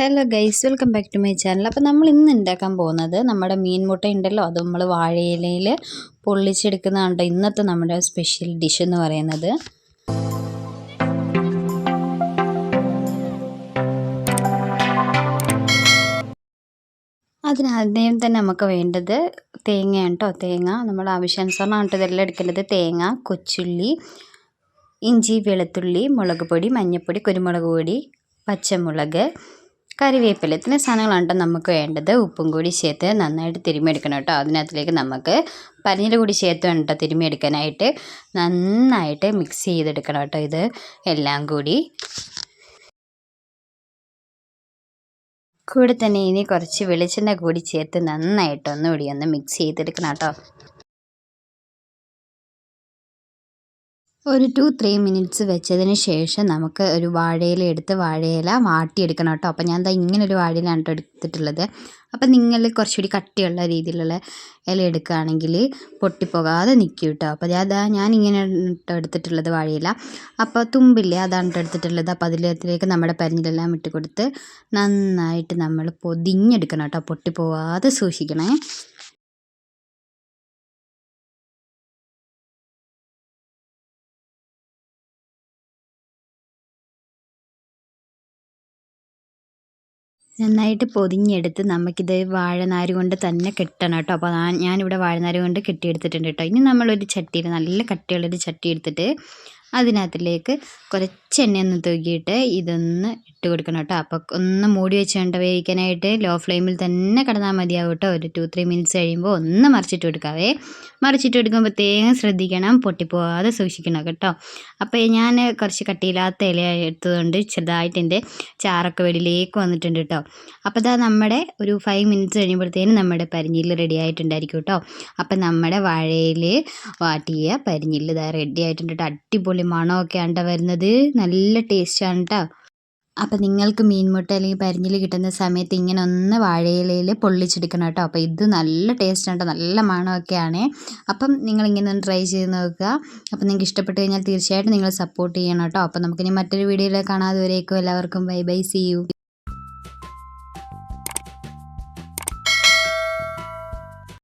Hello guys welcome back to my channel. അപ്പോൾ നമ്മൾ ഇന്ന് ഉണ്ടാക്കാൻ പോകുന്നത് നമ്മുടെ മീൻ മുട്ട ഉണ്ടല്ലോ അത് നമ്മൾ വാഴയിലയിൽ പൊള്ളിച്ചെടുക്കുന്നതാണ് ഇന്നത്തെ നമ്മുടെ സ്പെഷ്യൽ ഡിഷ് എന്ന് പറയുന്നത്. അതിനാദ്യം തന്നെ നമുക്ക് വേണ്ടത് തേങ്ങയാണ് കേട്ടോ തേങ്ങ. നമ്മൾ ആവശ്യാനുസരണമാണ് കേട്ടോ ഇതെല്ലാം എടുക്കേണ്ടത് തേങ്ങ കൊച്ചുള്ളി ഇഞ്ചി വെളുത്തുള്ളി മുളക് പൊടി മഞ്ഞൾപ്പൊടി കുരുമുളക് പൊടി പച്ചമുളക് കറിവേപ്പില. ഇത്രയും സാധനങ്ങളാണ് നമുക്ക് വേണ്ടത്. ഉപ്പും കൂടി ചേർത്ത് നന്നായിട്ട് തിരുമ്മിയെടുക്കണം കേട്ടോ. അതിനകത്തിലേക്ക് നമുക്ക് പനിഞ്ഞിൽ കൂടി ചേർത്ത് വേണം കേട്ടോ തിരുമ്മിയെടുക്കാനായിട്ട്. നന്നായിട്ട് മിക്സ് ചെയ്തെടുക്കണം കേട്ടോ ഇത്. എല്ലാം കൂടി. കൂടെ തന്നെ ഇനി കുറച്ച് വെളിച്ചെണ്ണ കൂടി ചേർത്ത് നന്നായിട്ട് ഒന്നുകൂടി ഒന്ന് മിക്സ് ചെയ്തെടുക്കണം കേട്ടോ. ഒരു ടു ത്രീ മിനിറ്റ്സ് വെച്ചതിന് ശേഷം നമുക്ക് ഒരു വാഴയില എടുത്ത് വാഴയില വാട്ടിയെടുക്കണം കേട്ടോ. അപ്പോൾ ഞാൻ എന്താ ഇങ്ങനെ ഒരു വാഴയിലാണ് കേട്ടോ എടുത്തിട്ടുള്ളത്. അപ്പം നിങ്ങൾ കുറച്ചുകൂടി കട്ടിയുള്ള രീതിയിലുള്ള ഇല എടുക്കുകയാണെങ്കിൽ പൊട്ടിപ്പോകാതെ നിൽക്കും കേട്ടോ. അപ്പോൾ അതാ ഞാൻ ഇങ്ങനെ എടുത്തിട്ടുള്ളത് വാഴയില. അപ്പോൾ തുമ്പില്ലേ അതാണ് എടുത്തിട്ടുള്ളത്. അപ്പോൾ അതിലേക്ക് നമ്മുടെ പരിഞ്ഞിലെല്ലാം ഇട്ട് കൊടുത്ത് നന്നായിട്ട് നമ്മൾ പൊതിഞ്ഞെടുക്കണം കേട്ടോ. പൊട്ടിപ്പോകാതെ സൂക്ഷിക്കണേ. നന്നായിട്ട് പൊതിഞ്ഞെടുത്ത് നമുക്കിത് വാഴനാര് കൊണ്ട് തന്നെ കെട്ടണം കേട്ടോ. അപ്പോൾ ഞാനിവിടെ വാഴനാര് കൊണ്ട് കെട്ടിയെടുത്തിട്ടുണ്ട് കേട്ടോ. ഇനി നമ്മളൊരു ചട്ടിയിൽ നല്ല കട്ടിയുള്ളൊരു ചട്ടി എടുത്തിട്ട് അതിനകത്തിലേക്ക് കുറച്ച് എണ്ണ ഒന്ന് തൂക്കിയിട്ട് ഇതൊന്ന് ഇട്ട് കൊടുക്കണം കേട്ടോ. അപ്പോൾ ഒന്ന് മൂടി വെച്ച് വേണ്ട വേവിക്കാനായിട്ട് ലോ ഫ്ലെയിമിൽ തന്നെ കിടന്നാൽ മതിയാവും കേട്ടോ. ഒരു ടു ത്രീ മിനിറ്റ്സ് കഴിയുമ്പോൾ ഒന്ന് മറിച്ചിട്ട് കൊടുക്കാവേ. മറിച്ചിട്ട് കൊടുക്കുമ്പോൾ പ്രത്യേകം ശ്രദ്ധിക്കണം പൊട്ടിപ്പോവാതെ സൂക്ഷിക്കണം കേട്ടോ. അപ്പോൾ ഞാൻ കുറച്ച് കട്ടിയില്ലാത്ത ഇല എടുത്തതുകൊണ്ട് ചെറുതായിട്ട് എന്റെ ചാറൊക്കെ വെളിയിലേക്ക് വന്നിട്ടുണ്ട് കേട്ടോ. അപ്പോൾ ഇതാ നമ്മുടെ ഒരു ഫൈവ് മിനിറ്റ്സ് കഴിയുമ്പോഴത്തേനും നമ്മുടെ പരിഞ്ഞിൽ റെഡി ആയിട്ടുണ്ടായിരിക്കും കേട്ടോ. അപ്പം നമ്മുടെ വാഴയിൽ വാട്ടിയ പരിഞ്ഞിൽ ഇതാ റെഡി ആയിട്ടുണ്ട് കേട്ടോ. അടിപൊളി മണമൊക്കെ ആണ് വരുന്നത്. നല്ല ടേസ്റ്റാണ് കേട്ടോ അപ്പം നിങ്ങൾക്ക് മീൻമുട്ട അല്ലെങ്കിൽ പരിഞ്ഞിൽ കിട്ടുന്ന സമയത്ത് ഇങ്ങനെ ഒന്ന് വാഴയിലയിൽ പൊള്ളിച്ചെടുക്കണം കേട്ടോ. അപ്പോൾ ഇത് നല്ല ടേസ്റ്റ് ആണ് നല്ല മണമൊക്കെയാണ് അപ്പം നിങ്ങളിങ്ങനെ ഒന്ന് ട്രൈ ചെയ്ത് നോക്കുക. അപ്പം നിങ്ങൾക്ക് ഇഷ്ടപ്പെട്ട് കഴിഞ്ഞാൽ തീർച്ചയായിട്ടും നിങ്ങൾ സപ്പോർട്ട് ചെയ്യണം കേട്ടോ. അപ്പം നമുക്കിനി മറ്റൊരു വീഡിയോയിൽ കാണാതെ വരേക്കും എല്ലാവർക്കും ബൈ ബൈ സി യു